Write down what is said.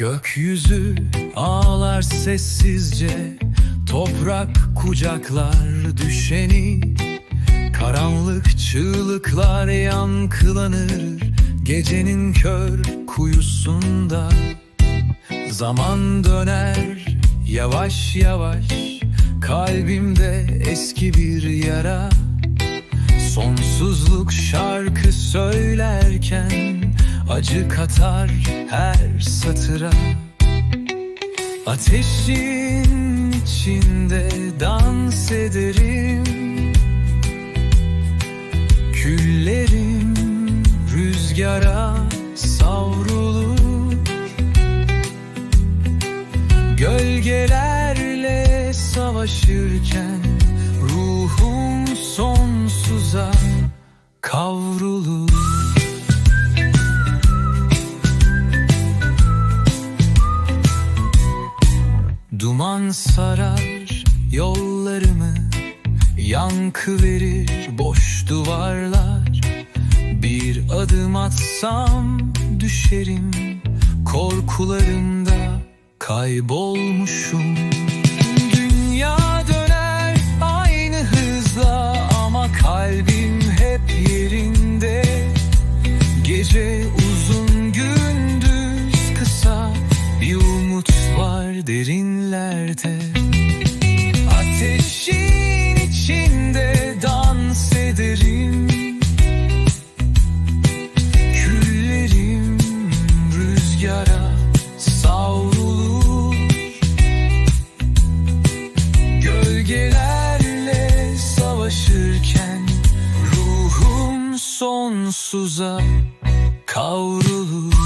Gökyüzü ağlar sessizce Toprak kucaklar düşeni. Karanlık çığlıklar yankılanır Gecenin kör kuyusunda. Zaman döner yavaş yavaş Kalbimde eski bir yara. Sonsuzluk şarkı söylerken Acı katar her satıra. Ateşin içinde dans ederim. Küllerim rüzgara savrulur. Gölgelerle savaşırken Ruhum sonsuza Sarar yollarımı Yankı verir boş duvarlar. Bir adım atsam düşerim Korkularımda kaybolmuşum derinlerde. Ateşin içinde dans ederim. Küllerim rüzgara savrulur. Gölgelerle savaşırken Ruhum sonsuza kavrulur